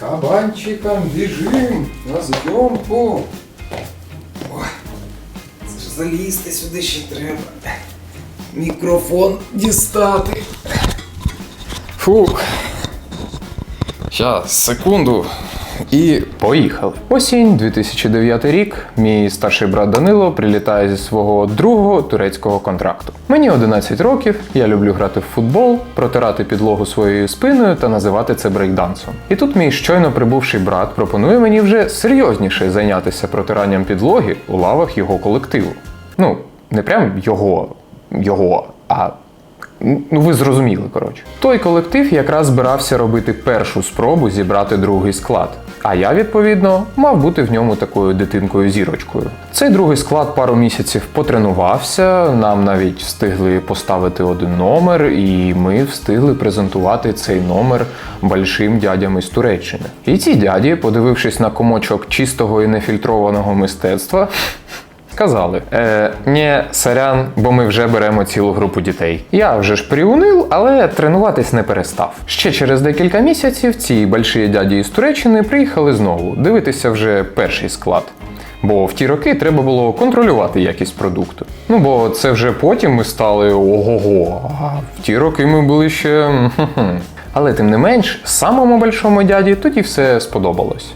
Кабанчиком біжим на зйомку. Ой, це ж залізти сюди ще треба. Мікрофон дістати. Фух. Щас, секунду. І поїхали. Осінь 2009 рік. Мій старший брат Данило прилітає зі свого другого турецького контракту. Мені 11 років, я люблю грати в футбол, протирати підлогу своєю спиною та називати це брейкдансом. І тут мій щойно прибувший брат пропонує мені вже серйозніше зайнятися протиранням підлоги у лавах його колективу. Ну, не прям його, його, а Ну, ви зрозуміли, коротше. Той колектив якраз збирався робити першу спробу зібрати другий склад. А я, відповідно, мав бути в ньому такою дитинкою-зірочкою. Цей другий склад пару місяців потренувався, нам навіть встигли поставити один номер, і ми встигли презентувати цей номер большим дядям із Туреччини. І ці дяді, подивившись на комочок чистого і нефільтрованого мистецтва, Сказали, е, ні, сорян, бо ми вже беремо цілу групу дітей. Я вже ж приунив, але тренуватись не перестав. Ще через декілька місяців ці больші дяді із Туреччини приїхали знову дивитися вже перший склад. Бо в ті роки треба було контролювати якість продукту. Ну бо це вже потім ми стали ого-го, а в ті роки ми були ще. Але тим не менш, самому большому дяді тоді все сподобалось.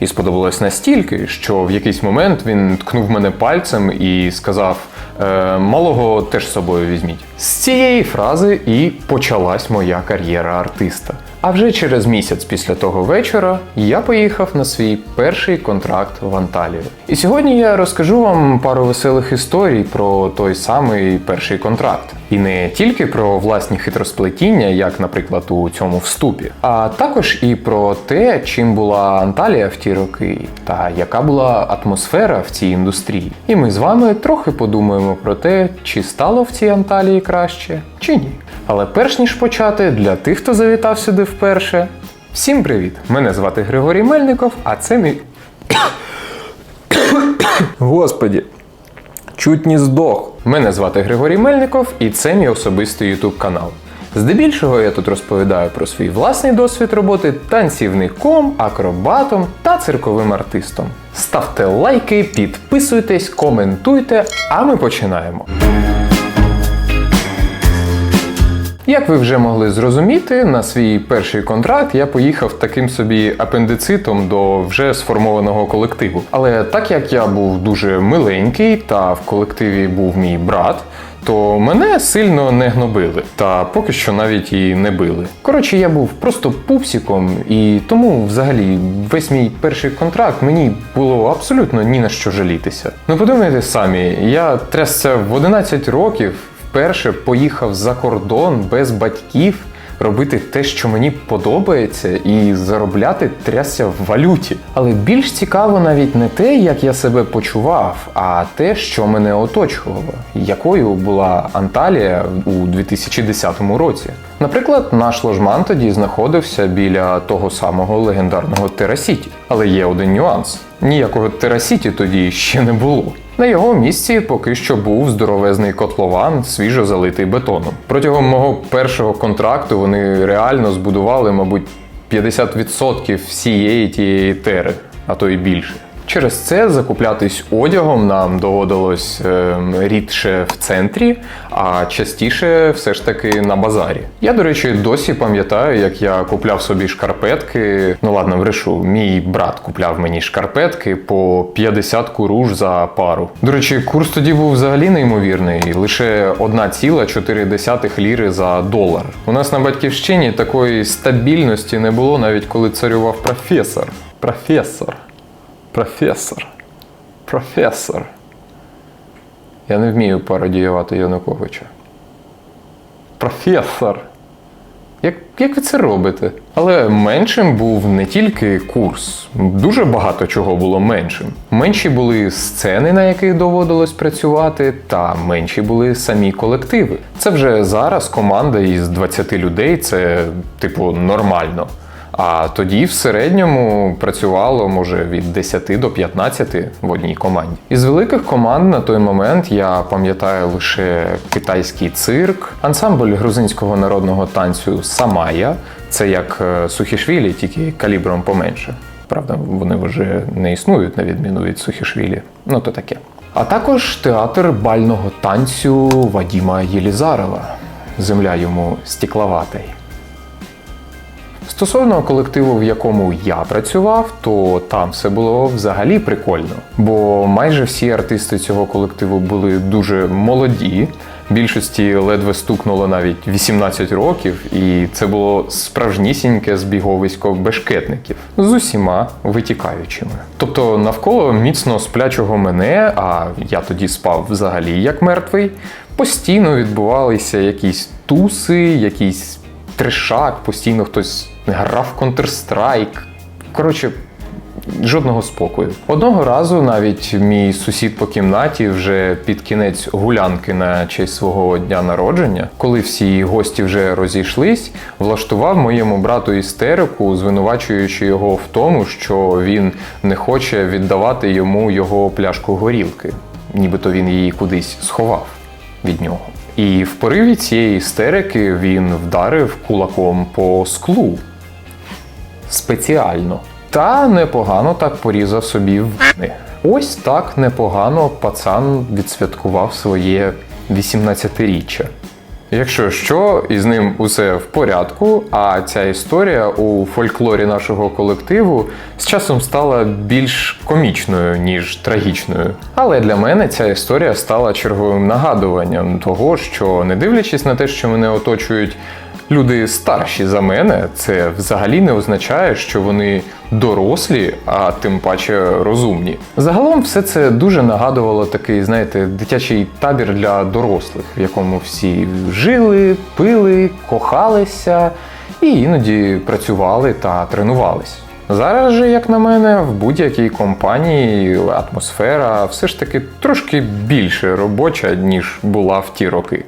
І сподобалось настільки, що в якийсь момент він ткнув мене пальцем і сказав: е, малого теж з собою візьміть. З цієї фрази і почалась моя кар'єра артиста. А вже через місяць після того вечора я поїхав на свій перший контракт в Анталію. І сьогодні я розкажу вам пару веселих історій про той самий перший контракт. І не тільки про власні хитросплетіння, як, наприклад, у цьому вступі, а також і про те, чим була Анталія в ті роки, та яка була атмосфера в цій індустрії. І ми з вами трохи подумаємо про те, чи стало в цій Анталії краще, чи ні. Але перш ніж почати, для тих, хто завітав сюди вперше, всім привіт! Мене звати Григорій Мельников, а це мій. Господі, чуть не здох. Мене звати Григорій Мельников, і це мій особистий YouTube канал. Здебільшого я тут розповідаю про свій власний досвід роботи танцівником, акробатом та цирковим артистом. Ставте лайки, підписуйтесь, коментуйте, а ми починаємо. Як ви вже могли зрозуміти, на свій перший контракт я поїхав таким собі апендицитом до вже сформованого колективу. Але так як я був дуже миленький та в колективі був мій брат, то мене сильно не гнобили, та поки що навіть і не били. Коротше, я був просто пупсіком, і тому, взагалі, весь мій перший контракт мені було абсолютно ні на що жалітися. Ну подумайте самі, я трясся в 11 років вперше поїхав за кордон без батьків робити те, що мені подобається, і заробляти трясся в валюті. Але більш цікаво навіть не те, як я себе почував, а те, що мене оточувало, якою була Анталія у 2010 році. Наприклад, наш ложман тоді знаходився біля того самого легендарного Терасіті. Але є один нюанс: ніякого Терасіті тоді ще не було. На його місці поки що був здоровезний котлован, свіжо залитий бетоном. Протягом мого першого контракту вони реально збудували, мабуть, 50% всієї тієї тери, а то й більше. Через це закуплятись одягом нам доводилось е, рідше в центрі, а частіше все ж таки на базарі. Я, до речі, досі пам'ятаю, як я купляв собі шкарпетки. Ну ладно, врешу, мій брат купляв мені шкарпетки по 50 куруш за пару. До речі, курс тоді був взагалі неймовірний, лише 1,4 ліри за долар. У нас на батьківщині такої стабільності не було, навіть коли царював професор. Професор. Професор. Професор. Я не вмію пародіювати Януковича. Професор. Як, як ви це робите? Але меншим був не тільки курс, дуже багато чого було меншим. Менші були сцени, на яких доводилось працювати, та менші були самі колективи. Це вже зараз команда із 20 людей, це типу нормально. А тоді в середньому працювало може від 10 до 15 в одній команді. Із великих команд на той момент я пам'ятаю лише китайський цирк, ансамбль грузинського народного танцю Самая Це як е, Сухішвілі, тільки калібром поменше. Правда, вони вже не існують на відміну від Сухішвілі. Ну то таке. А також театр бального танцю Вадіма Єлізарова. Земля йому стекловатий. Стосовно колективу, в якому я працював, то там все було взагалі прикольно. Бо майже всі артисти цього колективу були дуже молоді. Більшості ледве стукнуло навіть 18 років, і це було справжнісіньке збіговисько бешкетників з усіма витікаючими. Тобто навколо міцно сплячого мене, а я тоді спав взагалі як мертвий, постійно відбувалися якісь туси, якісь трешак, постійно хтось грав Counter-Strike. Коротше, жодного спокою. Одного разу навіть мій сусід по кімнаті вже під кінець гулянки на честь свого дня народження, коли всі гості вже розійшлись, влаштував моєму брату істерику, звинувачуючи його в тому, що він не хоче віддавати йому його пляшку горілки, нібито він її кудись сховав від нього. І в пориві цієї істерики він вдарив кулаком по склу. Спеціально. Та непогано так порізав собі вни. Ось так непогано пацан відсвяткував своє 18-річчя. Якщо що, із ним усе в порядку, а ця історія у фольклорі нашого колективу з часом стала більш комічною, ніж трагічною. Але для мене ця історія стала черговим нагадуванням того, що не дивлячись на те, що мене оточують люди старші за мене, це взагалі не означає, що вони дорослі, а тим паче розумні. Загалом все це дуже нагадувало такий, знаєте, дитячий табір для дорослих, в якому всі жили, пили, кохалися і іноді працювали та тренувались. Зараз же, як на мене, в будь-якій компанії атмосфера все ж таки трошки більше робоча, ніж була в ті роки.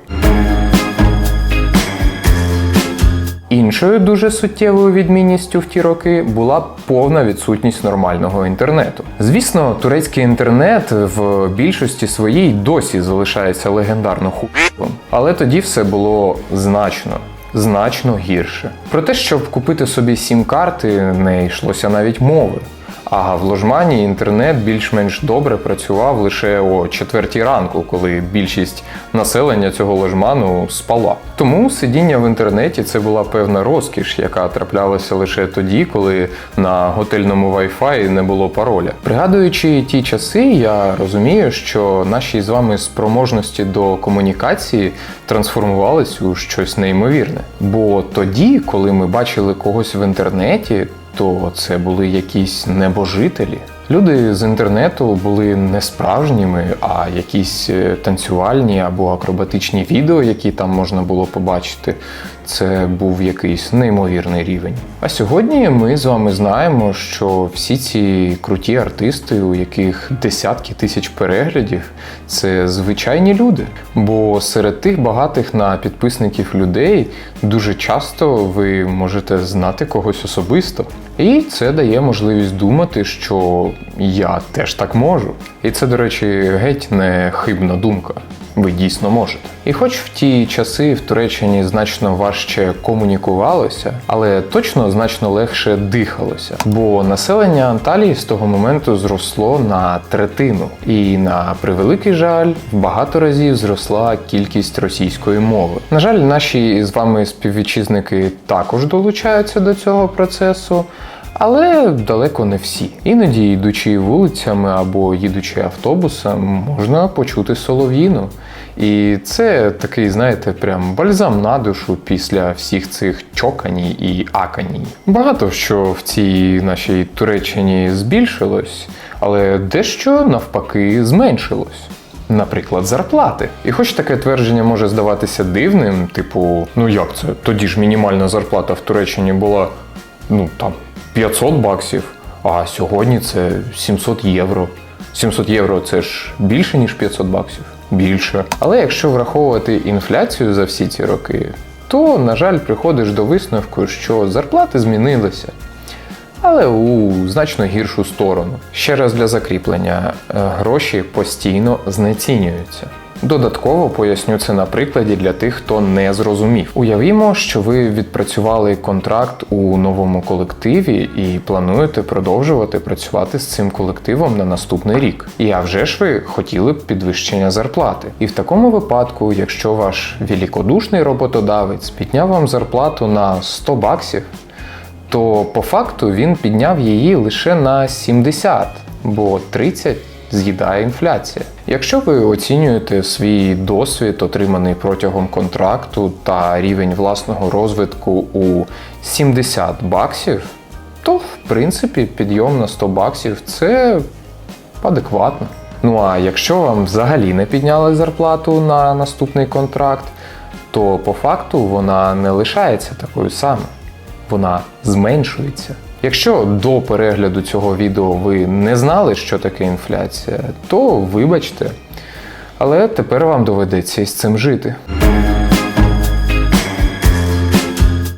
Іншою дуже суттєвою відмінністю в ті роки була повна відсутність нормального інтернету. Звісно, турецький інтернет в більшості своїй досі залишається легендарно хуйовим, але тоді все було значно. Значно гірше. Про те, щоб купити собі сім-карти, не йшлося навіть мови. А в ложмані інтернет більш-менш добре працював лише о четвертій ранку, коли більшість населення цього ложману спала. Тому сидіння в інтернеті це була певна розкіш, яка траплялася лише тоді, коли на готельному Wi-Fi не було пароля. Пригадуючи ті часи, я розумію, що наші з вами спроможності до комунікації трансформувались у щось неймовірне. Бо тоді, коли ми бачили когось в інтернеті, то це були якісь небожителі. Люди з інтернету були не справжніми, а якісь е, танцювальні або акробатичні відео, які там можна було побачити. Це був якийсь неймовірний рівень. А сьогодні ми з вами знаємо, що всі ці круті артисти, у яких десятки тисяч переглядів, це звичайні люди. Бо серед тих багатих на підписників людей дуже часто ви можете знати когось особисто. І це дає можливість думати, що я теж так можу. І це, до речі, геть не хибна думка. Ви дійсно можете. І хоч в ті часи в Туреччині значно важче комунікувалося, але точно значно легше дихалося, бо населення Анталії з того моменту зросло на третину, і на превеликий жаль, багато разів зросла кількість російської мови. На жаль, наші з вами співвітчизники також долучаються до цього процесу. Але далеко не всі. Іноді, йдучи вулицями або їдучи автобусом, можна почути солов'їну. І це такий, знаєте, прям бальзам на душу після всіх цих чоканій і аканій. Багато що в цій нашій Туреччині збільшилось, але дещо навпаки зменшилось. Наприклад, зарплати. І хоч таке твердження може здаватися дивним, типу, ну як це? Тоді ж мінімальна зарплата в Туреччині була ну там 500 баксів, а сьогодні це 700 євро. 700 євро це ж більше, ніж 500 баксів. Більше. Але якщо враховувати інфляцію за всі ці роки, то, на жаль, приходиш до висновку, що зарплати змінилися. Але у значно гіршу сторону. Ще раз для закріплення: е, гроші постійно знецінюються. Додатково поясню це на прикладі для тих, хто не зрозумів. Уявімо, що ви відпрацювали контракт у новому колективі і плануєте продовжувати працювати з цим колективом на наступний рік. І а вже ж ви хотіли б підвищення зарплати. І в такому випадку, якщо ваш великодушний роботодавець підняв вам зарплату на 100 баксів, то по факту він підняв її лише на 70, бо 30 з'їдає інфляція. Якщо ви оцінюєте свій досвід, отриманий протягом контракту та рівень власного розвитку у 70 баксів, то в принципі підйом на 100 баксів це адекватно. Ну а якщо вам взагалі не підняли зарплату на наступний контракт, то по факту вона не лишається такою самою, вона зменшується. Якщо до перегляду цього відео ви не знали, що таке інфляція, то вибачте. Але тепер вам доведеться із цим жити.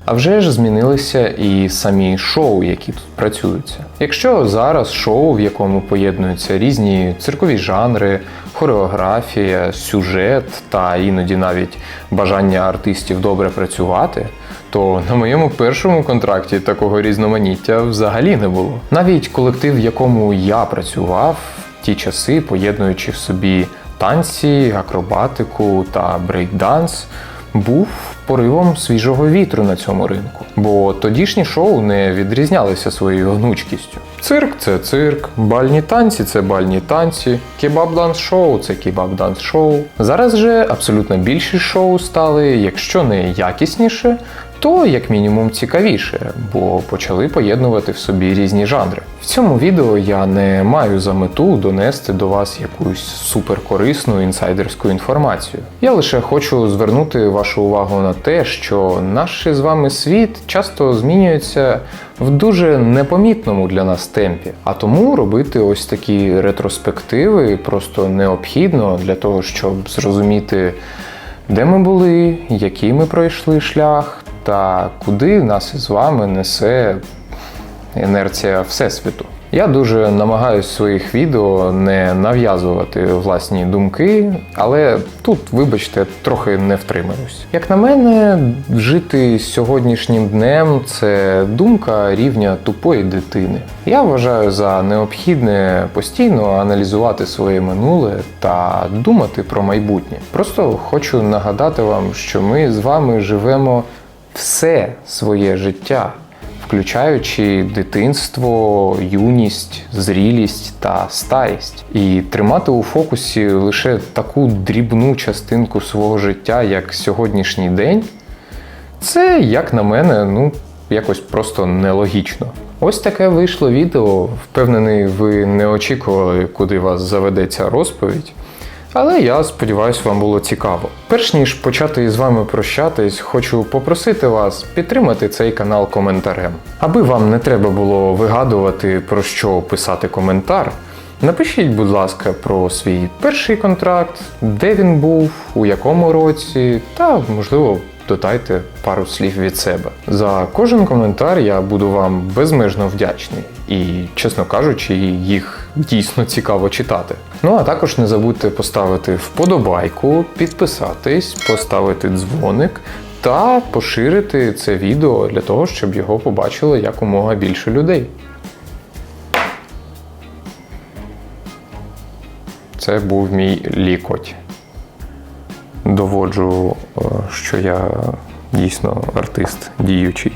А вже ж змінилися і самі шоу, які тут працюються. Якщо зараз шоу, в якому поєднуються різні циркові жанри, хореографія, сюжет та іноді навіть бажання артистів добре працювати, то на моєму першому контракті такого різноманіття взагалі не було. Навіть колектив, в якому я працював, в ті часи, поєднуючи в собі танці, акробатику та брейкданс, був поривом свіжого вітру на цьому ринку. Бо тодішні шоу не відрізнялися своєю гнучкістю. Цирк це цирк, бальні танці це бальні танці, кебаб-данс шоу це кебаб-данс шоу. Зараз же абсолютно більші шоу стали, якщо не якісніше, то як мінімум цікавіше, бо почали поєднувати в собі різні жанри. В цьому відео я не маю за мету донести до вас якусь суперкорисну інсайдерську інформацію. Я лише хочу звернути вашу увагу на те, що наш з вами світ часто змінюється в дуже непомітному для нас темпі. А тому робити ось такі ретроспективи просто необхідно для того, щоб зрозуміти, де ми були, який ми пройшли шлях, та куди нас із вами несе інерція Всесвіту. Я дуже намагаюся в своїх відео не нав'язувати власні думки, але тут, вибачте, трохи не втримаюсь. Як на мене, жити сьогоднішнім днем це думка рівня тупої дитини. Я вважаю за необхідне постійно аналізувати своє минуле та думати про майбутнє. Просто хочу нагадати вам, що ми з вами живемо все своє життя включаючи дитинство, юність, зрілість та старість, і тримати у фокусі лише таку дрібну частинку свого життя, як сьогоднішній день, це, як на мене, ну якось просто нелогічно. Ось таке вийшло відео. Впевнений, ви не очікували, куди вас заведе ця розповідь. Але я сподіваюся, вам було цікаво. Перш ніж почати із вами прощатись, хочу попросити вас підтримати цей канал коментарем. Аби вам не треба було вигадувати про що писати коментар. Напишіть, будь ласка, про свій перший контракт, де він був, у якому році, та, можливо, додайте пару слів від себе. За кожен коментар я буду вам безмежно вдячний і, чесно кажучи, їх дійсно цікаво читати. Ну а також не забудьте поставити вподобайку, підписатись, поставити дзвоник та поширити це відео для того, щоб його побачило якомога більше людей. Це був мій лікоть. Доводжу, е, що я дійсно артист діючий.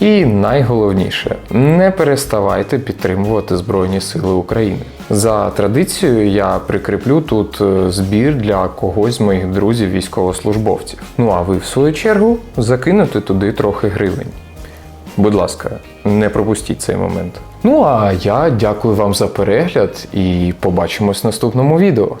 І найголовніше, не переставайте підтримувати Збройні Сили України. За традицією я прикріплю тут е, збір для когось з моїх друзів військовослужбовців. Ну а ви, в свою чергу, закинете туди трохи гривень. Будь ласка, не пропустіть цей момент. Ну а я дякую вам за перегляд і побачимось в наступному відео.